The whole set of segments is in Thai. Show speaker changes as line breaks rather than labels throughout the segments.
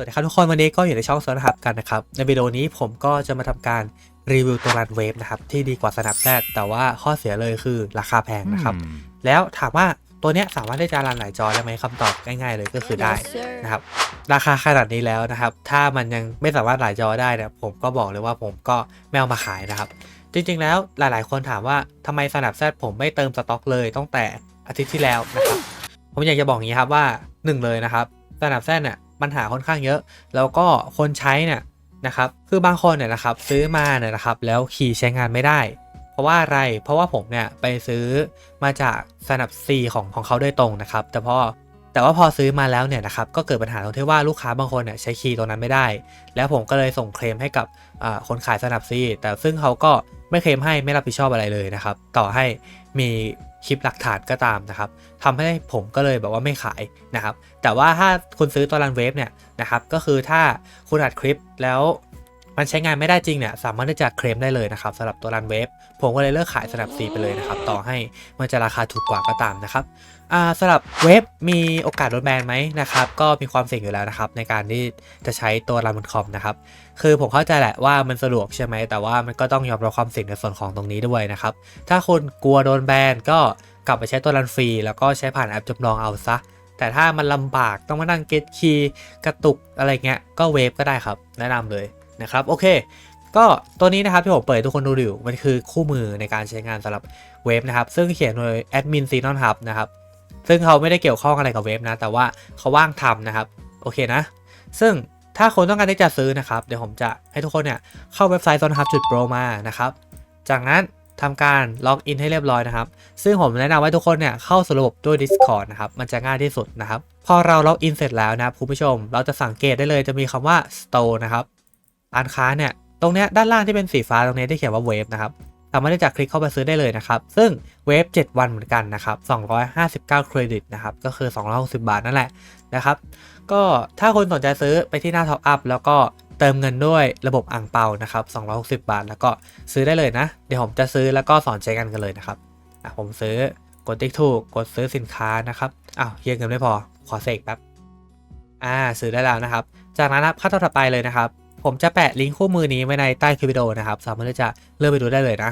วัสดีครับทุกคนวันนี้ก็อยู่ในช่องสนหับกันนะครับ ในวิดีโอนี้ผมก็จะมาทำการรีวิวตัวรันเวฟนะครับ ที่ดีกว่าสนับแซดแต่ว่าข้อเสียเลยคือราคาแพงนะครับ แล้วถามว่าตัวเนี้ยสามารถที่จะรันหลายจอได้ไหมคำตอบง่ายๆเลยก็คือได้นะครับ ราคาขนาดนี้แล้วนะครับ ถ้ามันยังไม่สามารถหลายจอได้เนี่ยผมก็บอกเลยว่าผมก็ไม่เอามาขายนะครับ จริงๆแล้วหลายๆ คนถามว่าทำไมสนับแซดผมไม่เติมสต็อกเลยตั้งแต่อาทิตย์ที่แล้วนะครับผมอยากจะบอกอย่างนี้ครับว่าหนึ่งเลยนะครับสนับแซดเนี่ย ปัญหาค่อนข้างเยอะ แล้วก็คนใช้เนี่ยนะครับคือบางคนเนี่ยนะครับซื้อมาเนี่ยนะครับแล้วขี่ใช้งานไม่ได้ เพราะว่าอะไรเพราะว่าผมเนี่ยไปซื้อมาจากสนับซีของของเขาโดยตรงนะครับ แต่พอแต่ว่าพอซื้อมาแล้วเนี่ยนะครับก็เกิดปัญหาตรงที่ว่าลูกค้าบางคนเนี่ยใช้คีย์ตรงนั้นไม่ได้ แล้วผมก็เลยส่งเคลมให้กับคนขายสนับซีแต่ซึ่งเขาก็ไม่เคลมให้ไม่รับผิดชอบอะไรเลยนะครับ ต่อให้มี คลิปหลักฐานก็ตามนะครับทำให้ผมก็เลยแบบว่าไม่ขายนะครับ แต่ว่าถ้าคุณซื้อตัวรันเวฟเนี่ยนะครับ ก็คือถ้าคุณอัดคลิปแล้ว มันใช้งานไม่ได้จริงเนี่ยสามารถที่จะเคลมได้เลยนะครับสำหรับตัวรันเวฟผมก็เลยเลิกขายสนับซีไปเลยนะครับต่อให้มันจะราคาถูกกว่าก็ตามนะครับอ่าสำหรับเวฟมีโอกาสโดนแบนไหมนะครับก็มีความเสี่ยงอยู่แล้วนะครับในการที่จะใช้ตัวรันบนคอมนะครับคือผมเข้าใจแหละว่ามันสะดวกใช่ไหมแต่ว่ามันก็ต้องยอมรับความเสี่ยงในส่วนของตรงนี้ด้วยนะครับถ้าคุณกลัวโดนแบนก็กลับไปใช้ตัวรันฟรี แล้วก็ใช้ผ่านแอปจำลองเอาซะแต่ถ้ามันลำบากต้องมานั่งเก็ตคีย์กระตุกอะไรเงี้ยก็เวฟก็ได้ครับ แนะนำเลย นะครับโอเค ก็ตัวนี้นะครับที่ผมเปิดให้ทุกคนดูอยู่มันคือคู่มือในการใช้งานสำหรับเวฟนะครับซึ่งเขียนโดยแอดมินซีนอนฮับนะครับซึ่งเขาไม่ได้เกี่ยวข้องอะไรกับเวฟนะ แต่ว่าเขาว่างทำนะครับโอเคนะ ซึ่งถ้าคนต้องการที่จะซื้อนะครับ เดี๋ยวผมจะให้ทุกคนเนี่ยเข้าเว็บไซต์ s o n h u b Pro มานะครับจากนั้นทำการล็อกอินให้เรียบร้อยนะครับ ซึ่งผมแนะนำให้ทุกคนเนี่ยเข้าสู่ระบบด้วย Discord นะครับ มันจะง่ายที่สุดนะครับ พอเราล็อกอินเสร็จแล้วนะครับคุณผู้ชม เราจะสังเกตได้เลยจะมีคำว่า Store นะครับ ร้านค้าเนี่ยตรงเนี้ยด้านล่างที่เป็นสีฟ้าตรงนี้ที่เขียนว่าเวฟนะครับสามารถที่จะคลิกเข้าไปซื้อได้เลยนะครับ ซึ่งเวฟ7วันเหมือนกันนะครับ259 เครดิตนะครับ ก็คือ 260 บาทนั่นแหละนะครับ ก็ถ้าคนสนใจซื้อไปที่หน้าท็อปอัพแล้วก็เติมเงินด้วยระบบอ่างเปานะครับ260 บาท แล้วก็ซื้อได้เลยนะ เดี๋ยวผมจะซื้อแล้วก็สอนใช้กันกันเลยนะครับอะผมซื้อกดติ๊กถูกกดซื้อสินค้านะครับอ้าวเฮียเงินไม่พอขอเสกแป๊บอ่าซื้อได้แล้วนะครับ จากนั้นครับขั้นตอนถัดไปเลยนะครับ ผมจะแปะลิงก์คู่มือนี้ไว้ในใต้คลิปวิดีโอนะครับ สามารถที่จะเลื่อนไปดูได้เลยนะ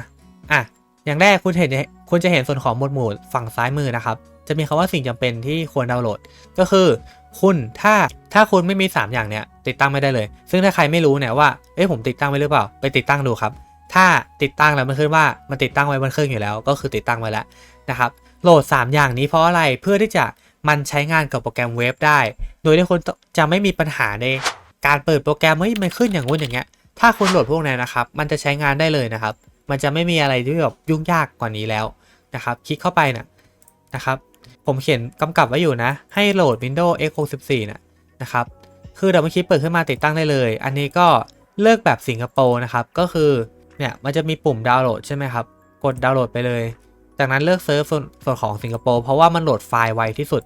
อะอย่างแรกคุณเห็นคุณจะเห็นส่วนของหมวดหมู่ฝั่งซ้ายมือนะครับ จะมีคำว่าสิ่งจำเป็นที่ควรดาวน์โหลด ก็คือ คุณถ้าถ้าคุณไม่มี 3 อย่างเนี้ยติดตั้งไม่ได้เลย ซึ่งถ้าใครไม่รู้เนี่ยว่าเอ้ยผมติดตั้งไว้หรือเปล่า ไปติดตั้งดูครับ ถ้าติดตั้งแล้วมันขึ้นว่ามันติดตั้งไว้บนเครื่องอยู่แล้ว ก็คือติดตั้งไว้แล้วนะครับโหลด 3 อย่างนี้เพราะอะไรเพื่อที่จะมันใช้งานกับโปรแกรมเว็บได้ โดยที่คุณจะไม่มีปัญหาใน การเปิดโปรแกรมเฮ้ยมันขึ้นอย่างงู้นอย่างเงี้ย ถ้าคุณโหลดพวกนี้นะครับ มันจะใช้งานได้เลยนะครับ มันจะไม่มีอะไรที่แบบยุ่งยากกว่านี้แล้วนะครับ คลิกเข้าไปนะนะครับ ผมเขียนกำกับไว้อยู่นะ ให้โหลด Windows X64 นะนะครับ คือดับเบิลคลิกเปิดขึ้นมาติดตั้งได้เลย อันนี้ก็เลือกแบบสิงคโปร์นะครับ ก็คือเนี่ยมันจะมีปุ่มดาวน์โหลดใช่ไหมครับ กดดาวน์โหลดไปเลย จากนั้นเลือกเซิร์ฟส่วนส่วนของสิงคโปร์เพราะว่ามันโหลดไฟล์ไวที่สุด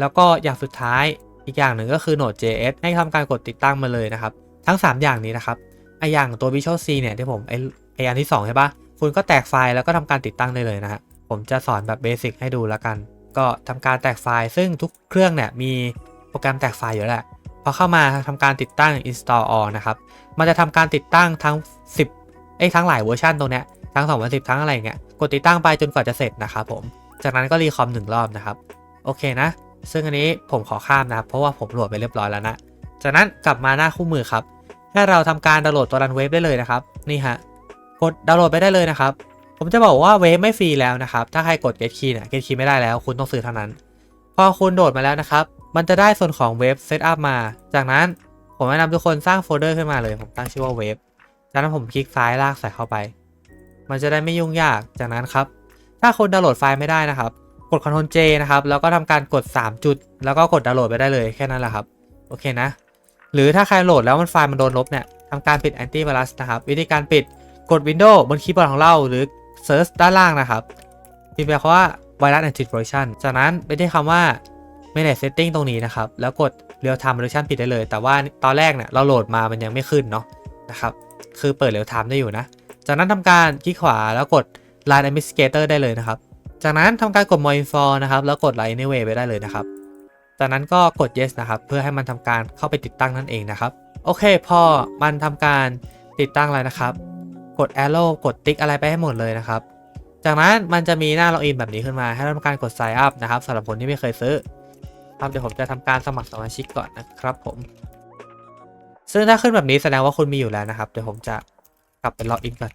แล้วก็อย่างสุดท้าย อีกอย่างหนึ่งก็คือ Node.js ให้ทำการกดติดตั้งมาเลยนะครับ ทั้ง 3 อย่างนี้นะครับไออย่างตัว Visual C เนี่ยที่ผมไอไออันที่2ใช่ปะคุณก็แตกไฟล์แล้วก็ทำการติดตั้งได้เลยนะฮะผมจะสอนแบบเบสิกให้ดูแล้วกัน ก็ทำการแตกไฟล์ ซึ่งทุกเครื่องเนี่ยมีโปรแกรมแตกไฟล์อยู่แล้วแหละพอเข้ามาทำการติดตั้ง install all นะครับมันจะทำการติดตั้งทั้ง 10ไอ้ทั้งหลายเวอร์ชันตรงเนี้ยทั้ง2010ทั้งอะไรเงี้ยกดติดตั้งไปจนกว่าจะเสร็จนะครับผมจากนั้นก็รีคอมหนึ่งรอบนะครับ โอเคนะ ซึ่งอันนี้ผมขอข้ามนะครับ เพราะว่าผมโหลดไปเรียบร้อยแล้วนะ จากนั้นกลับมาหน้าคู่มือครับ ให้เราทำการดาวน์โหลดตัวรันเวฟได้เลยนะครับ นี่ฮะ กดดาวน์โหลดไปได้เลยนะครับ ผมจะบอกว่าเวฟไม่ฟรีแล้วนะครับ ถ้าใครกด get key เนี่ย get key ไม่ได้แล้ว คุณต้องซื้อเท่านั้น พอคุณโหลดมาแล้วนะครับ มันจะได้ส่วนของเวฟเซตอัพมา จากนั้นผมแนะนำทุกคนสร้างโฟลเดอร์ขึ้นมาเลย ผมตั้งชื่อว่าเวฟจากนั้นผมคลิกซ้ายลากใส่เข้าไป มันจะได้ไม่ยุ่งยาก จากนั้นครับ ถ้าคนดาวน์โหลดไฟล์ไม่ได้นะครับ กด Ctrl J นะครับ แล้วก็ทำการกด 3 จุด แล้วก็กดดาวน์โหลดไปได้เลยแค่นั้นแหละครับ โอเคนะ หรือถ้าใครโหลดแล้วมันไฟล์มันโดนลบเนี่ยทำการปิดแอนตี้ไวรัสนะครับ วิธีการปิดกด Windows บนคีย์บอร์ดของเรา หรือเซิร์ชด้านล่างนะครับพิมพ์ไปคำว่า Virus Anti Version จากนั้นไปที่คำว่า Manage Setting ตรงนี้นะครับ แล้วกด Real Time Version ปิดได้เลย แต่ว่าตอนแรกเนี่ยเราโหลดมามันยังไม่ขึ้นเนาะนะครับ คือเปิด Real Time ได้อยู่นะ จากนั้นทำการคลิกขวาแล้วกด Line Administrator ได้เลยนะครับ จากนั้นทำการกด More Info นะครับ แล้วกด Line Anyway ไปได้เลยนะครับ จากนั้นก็กด yes นะครับ เพื่อให้มันทำการเข้าไปติดตั้งนั่นเองนะครับ โอเค พอมันทำการติดตั้งแล้วนะครับ กด arrow กดติ๊กอะไรไปให้หมดเลยนะครับ จากนั้นมันจะมีหน้าล็อกอินแบบนี้ขึ้นมา ให้เราทำการกด sign up นะครับสำหรับคนที่ไม่เคยซื้อครับเดี๋ยวผมจะทำการสมัครสมาชิกก่อนนะครับ ผม ซึ่งถ้าขึ้นแบบนี้แสดงว่าคุณมีอยู่แล้วนะครับ เดี๋ยวผมจะกลับไปล็อกอินก่อน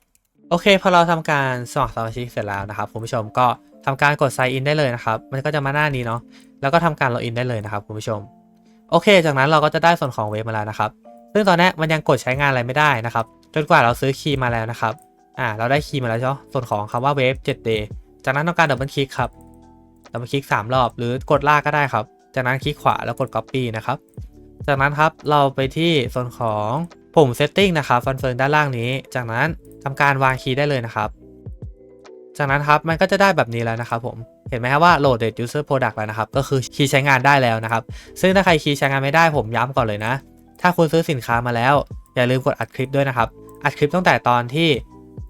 โอเค พอเราทำการสมัครสมาชิกเสร็จแล้วนะครับคุณผู้ชมก็ ทำการกด sign in ได้เลยนะครับ มันก็จะมาหน้านี้เนาะ แล้วก็ทำการล็อกอินได้เลยนะครับคุณผู้ชม โอเค จากนั้นเราก็จะได้ส่วนของเว็บมาแล้วนะครับ ซึ่งตอนนี้มันยังกดใช้งานอะไรไม่ได้นะครับ จนกว่าเราซื้อคีย์มาแล้วนะครับ อ่า เราได้คีย์มาแล้วใช่ไหมส่วนของคำว่าเว็บ 7day จากนั้นต้องการดับเบิลคลิกครับ ดับเบิลคลิก3รอบ หรือกดลากก็ได้ครับ จากนั้นคลิกขวาแล้วกด copy นะครับ จากนั้นครับ เราไปที่ส่วนของปุ่ม setting นะครับฟันเฟิร์ด้านล่างนี้ จากนั้นทำการวางคีย์ได้เลยนะครับ จากนั้นครับมันก็จะได้แบบนี้แล้วนะครับผมเห็นไหมครับว่า loaded user product แล้วนะครับ ก็คือคีย์ใช้งานได้แล้วนะครับ ซึ่งถ้าใครคีย์ใช้งานไม่ได้ผมย้ำก่อนเลยนะ ถ้าคุณซื้อสินค้ามาแล้ว อย่าลืมกดอัดคลิปด้วยนะครับ อัดคลิปตั้งแต่ตอนที่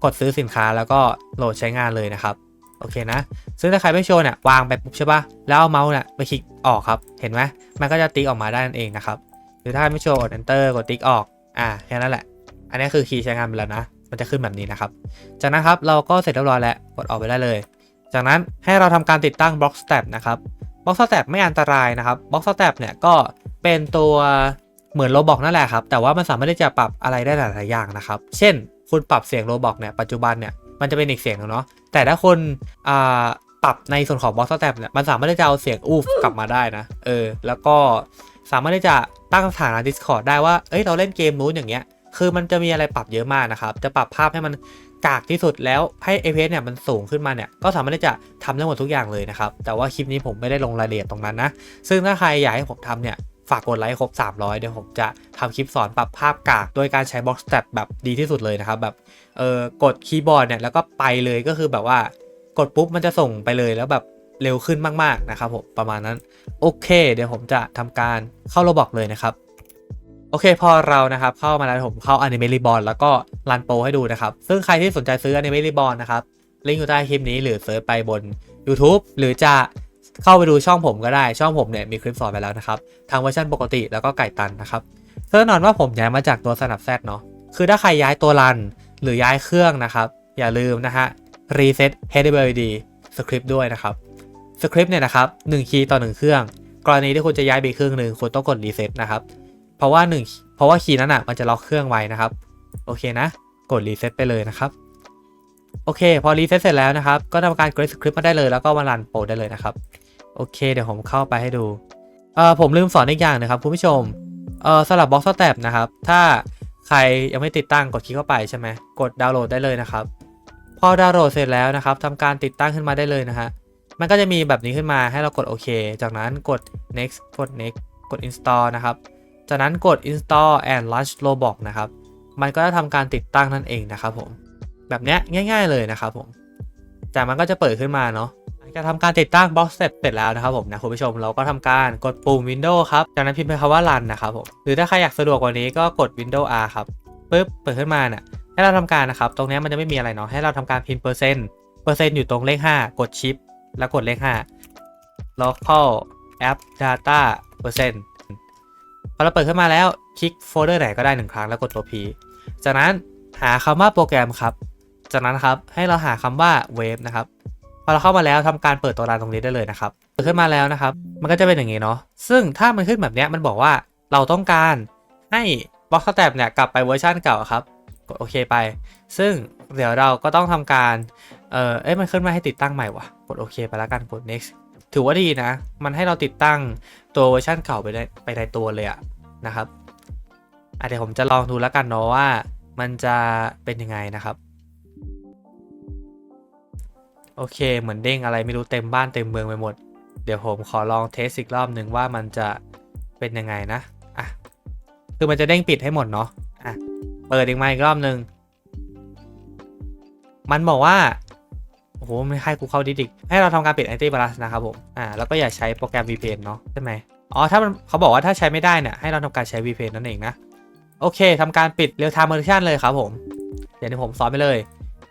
กดซื้อสินค้าแล้วก็โหลดใช้งานเลยนะครับโอเคนะ ซึ่งถ้าใครไม่โชว์เนี่ยวางไปปุ๊บใช่ปะแล้วเอาเมาส์เนี่ยไปคลิกออกครับ เห็นไหมมันก็จะติ๊กออกมาได้นั่นเองนะครับ หรือถ้าไม่โชว์กด enter กดติ๊กออก อ่าแค่นั้นแหละ อันนี้คือคีย์ใช้งานไปแล้วนะ มันจะขึ้นแบบนี้นะครับ จากนั้นครับเราก็เสร็จเรียบร้อยแล้วกดออกไปได้เลย จากนั้นให้เราทำการติดตั้ง Box Step นะครับ Box Step ไม่อันตรายนะครับ Box Step เนี่ยก็เป็นตัวเหมือนโรบอกนั่นแหละครับ แต่ว่ามันสามารถที่จะปรับอะไรได้หลายๆอย่างนะครับ เช่น คุณปรับเสียงโรบอกเนี่ยปัจจุบันเนี่ยมันจะเป็นอีกเสียงหนึงเนาะแต่ถ้าคุณอ่าปรับในส่วนของ Box Step เนี่ยมันสามารถที่จะเอาเสียงอูฟกลับมาได้นะเออแล้วก็สามารถที่จะตั้งสถานะ Discord ได้ว่า เอ้ย เราเล่นเกมนู้นอย่างเงี้ย คือมันจะมีอะไรปรับเยอะมากนะครับ จะปรับภาพให้มันกากที่สุดแล้วให้ FPS เนี่ยมันสูงขึ้นมาเนี่ยก็สามารถที่จะทำได้หมดทุกอย่างเลยนะครับ แต่ว่าคลิปนี้ผมไม่ได้ลงรายละเอียดตรงนั้นนะ ซึ่งถ้าใครอยากให้ผมทำเนี่ยฝากกดไลค์ครบ 300 เดี๋ยวผมจะทำคลิปสอนปรับภาพกาก โดยการใช้ Box Step แบบดีที่สุดเลยนะครับ แบบเออกดคีย์บอร์ดเนี่ยแล้วก็ไปเลยก็คือแบบว่ากดปุ๊บมันจะส่งไปเลยแล้วแบบเร็วขึ้นมากๆนะครับผมประมาณนั้น โอเค เดี๋ยวผมจะทำการเข้าโรบอกเลยนะครับ โอเคพอเรานะครับเข้ามาแล้วผมเข้า Anime Reborn แล้วก็รันโปรให้ดูนะครับ ซึ่งใครที่สนใจซื้อ Anime Reborn นะครับลิงก์อยู่ใต้คลิปนี้หรือเซิร์ชไปบน YouTube หรือจะเข้าไปดูช่องผมก็ได้ช่องผมเนี่ยมีคลิปสอนไปแล้วนะครับทางเวอร์ชันปกติแล้วก็ไก่ตันนะครับเพื่อนอนว่าผมย้ายมาจากตัวสนับแซดเนาะคือถ้าใครย้ายตัวรันหรือย้ายเครื่องนะครับ อย่าลืมนะฮะ reset HWD สคริปต์ด้วยนะครับสคริปต์เนี่ยนะครับ1คีย์ต่อ 1 เครื่อง กรณีที่คุณจะย้ายไปเครื่องหนึ่งคุณต้องกด reset นะครับ เพราะว่า1เพราะว่าคีย์นั้นอะมันจะล็อกเครื่องไว้นะครับ โอเคนะ กด reset ไปเลยนะครับ โอเค พอ reset เสร็จแล้วนะครับ ก็ทำการ create script มาได้เลยแล้วก็มารันโปรได้เลยนะครับ โอเค เดี๋ยวผมเข้าไปให้ดูเอ่อผมลืมสอนอีกอย่างนะครับคุณผู้ชมเอ่อสำหรับ box step นะครับ ถ้าใครยังไม่ติดตั้งกดคลิกเข้าไปใช่ไหมกดดาวน์โหลดได้เลยนะครับ พอดาวน์โหลดเสร็จแล้วนะครับทำการติดตั้งขึ้นมาได้เลยนะฮะมันก็จะมีแบบนี้ขึ้นมาให้เรากดโอเค จากนั้นกด next กด next กด install นะครับ จากนั้นกด install and launch roblox นะครับ มันก็จะทำการติดตั้งนั่นเองนะครับผม แบบเนี้ยง่าย ๆเลยนะครับผม แต่มันก็จะเปิดขึ้นมาเนาะจากทำการติดตั้ง box set เสร็จแล้วนะครับผมนะคุณผู้ชมเราก็ทำการกดปุ่ม Windows ครับ จากนั้นพิมพ์ไปคำว่า run นะครับผม หรือถ้าใครอยากสะดวกกว่านี้ก็กด Windows R ครับปึ๊บเปิดขึ้นมาเนี่ยให้เราทำการนะครับ ตรงนี้มันจะไม่มีอะไรเนาะให้เราทำการพิมพ์เปอร์เซ็นต์เปอร์เซ็นต์อยู่ตรงเลข 5 กดชิป แล้วกดเลข 5 local app data เปอร์เซ็นต์ พอเราเปิดขึ้นมาแล้วคลิกโฟลเดอร์ไหนก็ได้หนึ่งครั้งแล้วกดตัว P จากนั้นหาคำว่าโปรแกรมครับ จากนั้นครับให้เราหาคำว่าเวฟนะครับพอเราเข้ามาแล้วทำการเปิดตัวรันตรงนี้ได้เลยนะครับเปิดขึ้นมาแล้วนะครับ มันก็จะเป็นอย่างนี้เนาะซึ่งถ้ามันขึ้นแบบเนี้ยมันบอกว่าเราต้องการให้ Box Step เนี่ยกลับไปเวอร์ชันเก่าครับกดโอเคไป ซึ่งเดี๋ยวเราก็ต้องทำการเออเอ้ยมันขึ้นมาให้ติดตั้งใหม่วะกดโอเคไปแล้วกันกด next ถือว่าดีนะ มันให้เราติดตั้งตัวเวอร์ชันเก่าไปได้ไปในตัวเลยอะนะครับอเดี๋ยวผมจะลองดูแล้วกันเนาะว่า มันจะเป็นยังไงนะครับ โอเค เหมือนเด้งอะไรไม่รู้เต็มบ้านเต็มเมืองไปหมด เดี๋ยวผมขอลองเทสอีกรอบหนึ่งว่ามันจะเป็นยังไงนะ อะ คือมันจะเด้งปิดให้หมดเนาะ อะ เปิดอีกมาอีกรอบหนึ่ง มันบอกว่า โอ้โหไม่ให้กูเข้าดิดิกให้เราทำการปิด antivirus นะครับผมอ่าแล้วก็อย่าใช้โปรแกรม VPN เนาะใช่ไหมอ๋อถ้ามันเขาบอกว่าถ้าใช้ไม่ได้เนี่ยให้เราทำการใช้ VPN นั่นเองนะโอเคทำการปิด real time version เลยครับผม เดี๋ยวที่ผมสอนไปเลย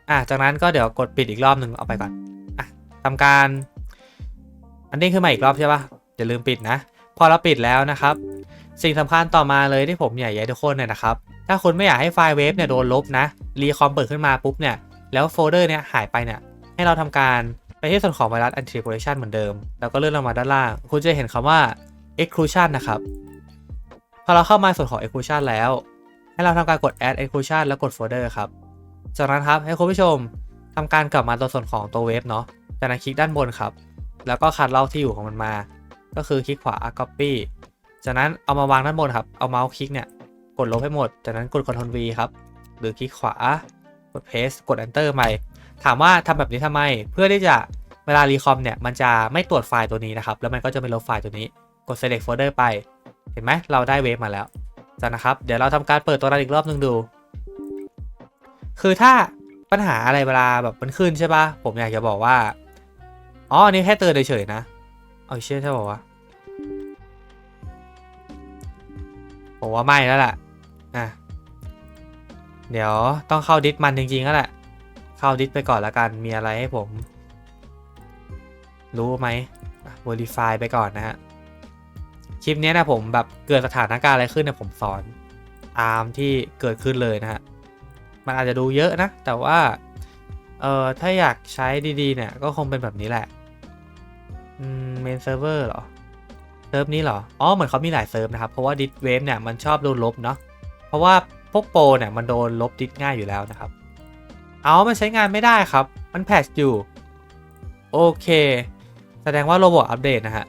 อะจากนั้นก็เดี๋ยวกดปิดอีกรอบหนึ่งเอาไปก่อนอะทำการ อันนี้ขึ้นมาอีกรอบใช่ปะอย่าลืมปิดนะ พอเราปิดแล้วนะครับ สิ่งสำคัญต่อมาเลยที่ผมอยากให้ทุกคนเนี่ยนะครับ ถ้าคุณไม่อยากให้ไฟล์เวฟเนี่ยโดนลบนะรีคอมเปิดขึ้นมาปุ๊บเนี่ยแล้วโฟลเดอร์เนี่ยหายไปเนี่ย ให้เราทำการไปที่ส่วนของไวรัส anti-population เหมือนเดิม แล้วก็เลื่อนลงมาด้านล่าง คุณจะเห็นคำว่า exclusion นะครับ พอเราเข้ามาส่วนของ exclusion แล้ว ให้เราทำการกด add exclusion แล้วกด folder ครับ จากนั้นครับให้คุณผู้ชมทำการกลับมาตัวส่วนของตัวเวฟเนาะ จากนั้นคลิกด้านบนครับ แล้วก็คัดลอกที่อยู่ของมันมา ก็คือคลิกขวา copy จากนั้นเอามาวางด้านบนครับ เอาเมาส์คลิกเนี่ยกดลบให้หมด จากนั้นกด Ctrl V ครับ หรือคลิกขวากด paste กด enter ใหม่ ถามว่าทำแบบนี้ทำไม เพื่อที่จะเวลารีคอมเนี่ยมันจะไม่ตรวจไฟล์ตัวนี้นะครับ แล้วมันก็จะไม่ลบไฟล์ตัวนี้ กด select folder ไป เห็นไหมเราได้เวฟมาแล้วจากนะครับ เดี๋ยวเราทำการเปิดตัวรันอีกรอบนึงดู คือถ้าปัญหาอะไรเวลาแบบมันขึ้นใช่ปะผมอยากจะบอกว่า อ๋อ อันนี้แค่เตือนเฉยๆนะ เอาเชื่อใช่บอกว่าผมว่าไม่แล้วแหละอะ เดี๋ยวต้องเข้าดิสมันจริงๆแล้วแหละ เข้าดิสไปก่อนละกันมีอะไรให้ผม รู้ไหมอะ verify ไปก่อนนะฮะ คลิปนี้นะผมแบบเกิดสถานการณ์อะไรขึ้นเนี่ยผมสอน ตามที่เกิดขึ้นเลยนะฮะ มันอาจจะดูเยอะนะ แต่ว่า เอ่อ ถ้าอยากใช้ดีๆ เนี่ย ก็คงเป็นแบบนี้แหละ อืมเมนเซิร์ฟเวอร์เหรอเซิร์ฟนี้เหรอ อ๋อ เหมือนเขามีหลายเซิร์ฟนะครับ เพราะว่าดิสเวฟเนี่ยมันชอบโดนลบเนาะ เพราะว่าพวกโปรเนี่ยมันโดนลบดิสง่ายอยู่แล้วนะครับ เอามันใช้งานไม่ได้ครับ มันแพทชอยู่ โอเค แสดงว่าโรบอทอัปเดตนะฮะ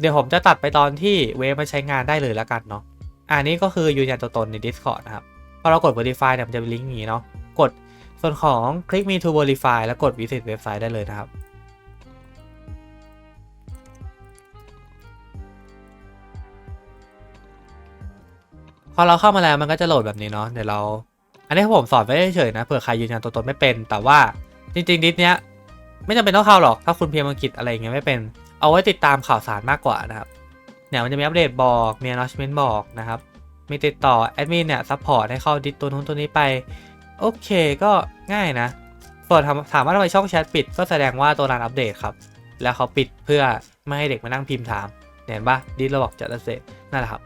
เดี๋ยวผมจะตัดไปตอนที่เวฟมันใช้งานได้เลยแล้วกันเนาะ อันนี้ก็คือยืนยันตัวตนใน Discord นะครับ พอเรากด verify เนี่ยมันจะเป็นลิงก์อย่างนี้เนาะ กดส่วนของ click me to verify แล้วกด visit เว็บไซต์ได้เลยนะครับพอเราเข้ามาแล้วมันก็จะโหลดแบบนี้เนาะเดี๋ยวเรา อันนี้ผมสอนไว้เฉยๆนะเผื่อใครยืนยันตัวตนไม่เป็น แต่ว่าจริงๆดิสเนี้ยไม่จำเป็นต้องเข้าหรอก ถ้าคุณเพียงอังกฤษอะไรเงี้ยไม่เป็น เอาไว้ติดตามข่าวสารมากกว่านะครับเนี่ยมันจะมีอัปเดตบอกมี announcement บอกนะครับมีติดต่อแอดมินเนี่ยซัพพอร์ตให้เข้าดิสตัวนู้นตัวนี้ไป โอเคก็ง่ายนะส่วนถามถามว่าทำไมช่องแชทปิดก็แสดงว่าตัวรันอัปเดตครับ แล้วเขาปิดเพื่อไม่ให้เด็กมานั่งพิมพ์ถาม เห็นปะดิสเราบอกจะเสร็จนั่นแหละครับ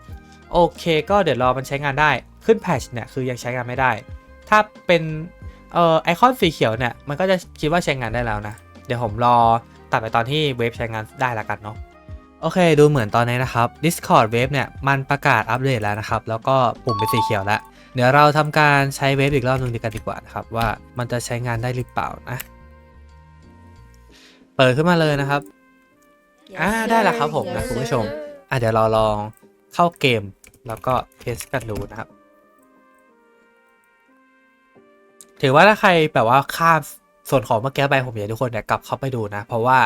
โอเค ก็เดี๋ยวรอมันใช้งานได้ขึ้นแพทชเนี่ยคือยังใช้งานไม่ได้ ถ้าเป็นเอ่อไอคอนสีเขียวเนี่ยมันก็จะคิดว่าใช้งานได้แล้วนะ เดี๋ยวผมรอตัดไปตอนที่เว็บใช้งานได้ละกันเนาะโอเค ดูเหมือนตอนนี้นะครับ Discord เว็บเนี่ยมันประกาศอัปเดตแล้วนะครับ แล้วก็ปุ่มเป็นสีเขียวแล้ว เดี๋ยวเราทำการใช้เว็บอีกรอบนึงดีกันดีกว่านะครับ ว่ามันจะใช้งานได้หรือเปล่านะ เปิดขึ้นมาเลยนะครับ อ่าได้แล้วครับผมนะคุณผู้ชม อะเดี๋ยวเราลองเข้าเกม แล้วก็เทสกันดูนะครับ ถือว่าถ้าใครแบบว่าข้ามส่วนของเมื่อกี้ไปผมอยากทุกคนเนี่ยกลับเข้าไปดูนะ เพราะว่า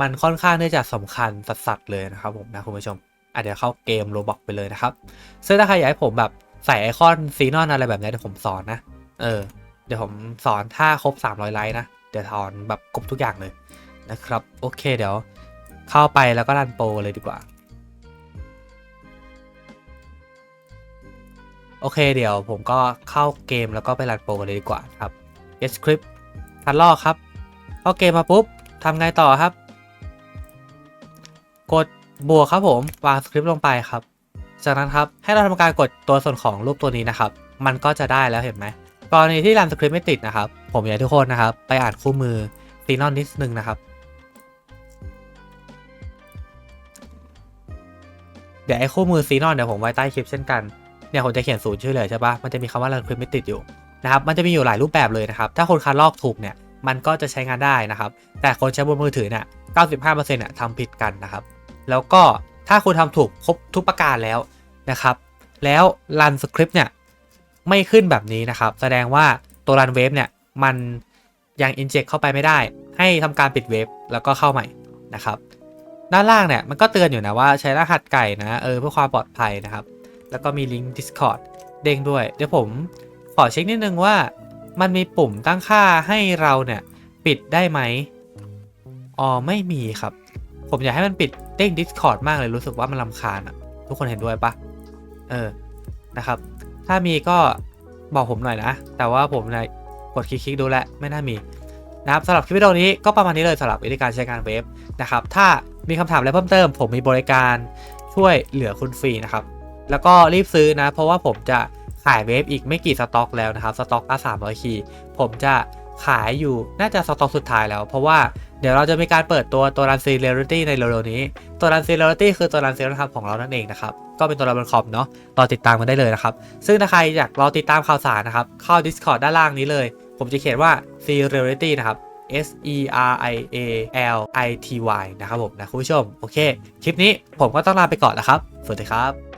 มันค่อนข้างที่จะสำคัญสัสๆเลยนะครับผมนะคุณผู้ชมอะเดี๋ยวเข้าเกมโรบอกไปเลยนะครับซึ่งถ้าใครอยากให้ผมแบบใส่ไอคอนซีนอนอะไรแบบนี้เดี๋ยวผมสอนนะ เออ เดี๋ยวผมสอนถ้าครบ 300 ไลค์นะ เดี๋ยวสอนแบบครบทุกอย่างเลยนะครับ โอเคเดี๋ยวเข้าไปแล้วก็รันโปรเลยดีกว่า โอเคเดี๋ยวผมก็เข้าเกมแล้วก็ไปรันโปรกันเลยดีกว่าครับ get script ทันลอกครับ เข้าเกมมาปุ๊บทำไงต่อครับ กดบวกครับผม วางสคริปต์ลงไปครับ จากนั้นครับให้เราทำการกดตัวส่วนของรูปตัวนี้นะครับ มันก็จะได้แล้วเห็นไหมกรณีที่รันสคริปต์ไม่ติดนะครับ ผมอยากทุกคนนะครับ ไปอ่านคู่มือซีนอนนิดนึงนะครับ เดี๋ยวไอ้คู่มือซีนอนเดี๋ยวผมไว้ใต้คลิปเช่นกัน เนี่ยผมจะเขียนศูนย์ชื่อเลยใช่ปะมันจะมีคำว่ารันสคริปต์ไม่ติดอยู่นะครับมันจะมีอยู่หลายรูปแบบเลยนะครับ ถ้าคนคัดลอกถูกเนี่ยมันก็จะใช้งานได้นะครับ แต่คนใช้บนมือถือเนี่ย95%เนี่ยทำผิดกันนะครับ แล้วก็ถ้าคุณทำถูกครบทุกประการแล้วนะครับ แล้วรันสคริปต์เนี่ยไม่ขึ้นแบบนี้นะครับ แสดงว่าตัวรันเวฟเนี่ยมันยังอินเจ t เข้าไปไม่ได้ ให้ทำการปิดเวฟแล้วก็เข้าใหม่นะครับ ด้านล่างเนี่ยมันก็เตือนอยู่นะว่าใช้รหัสไก่นะเออเพื่อความปลอดภัยนะครับ แล้วก็มีลิงก์ Discord เด้งด้วย เดี๋ยวผมขอเช็คนิดนึงว่า มันมีปุ่มตั้งค่าให้เราเนี่ย ปิดได้ไหมอ๋อไม่มีครับ ผมอยากให้มันปิดเด้ง Discord มากเลยรู้สึกว่ามันลำคาญอะทุกคนเห็นด้วยปะเออนะครับ ถ้ามีก็บอกผมหน่อยนะ แต่ว่าผมเนี่ยกดคลิกๆดูแลไม่น่ามีนะครับสำหรับคลิปวิดีโอนี้ก็ประมาณนี้เลยสำหรับวิธีการใช้งานเว็บนะครับ ถ้ามีคำถามอะไรเพิ่มเติม ผมมีบริการช่วยเหลือคุณฟรีนะครับ แล้วก็รีบซื้อนะ เพราะว่าผมจะขายเวฟอีกไม่กี่สต็อกแล้วนะครับสต็อกละ300คีย์ผมจะขายอยู่น่าจะสต็อกสุดท้ายแล้ว เพราะว่าเดี๋ยวเราจะมีการเปิดตัวตัวรันซีเรลิตี้ในเร็วๆนี้ ตัวรันซีเรลิตี้คือตัวรันซีนะครับของเรานั่นเองนะครับ ก็เป็นตัวรันบนคอมเนาะรอติดตามกันได้เลยนะครับ ซึ่งถ้าใครอยากรอติดตามข่าวสารนะครับ เข้า Discord ด้านล่างนี้เลย ผมจะเขียนว่า c r e a l i t y นะครับ S E R I A L I T Y นะครับผมนะคุณผู้ชม โอเค คลิปนี้ผมก็ต้องลาไปก่อนแล้วครับ สวัสดีครับ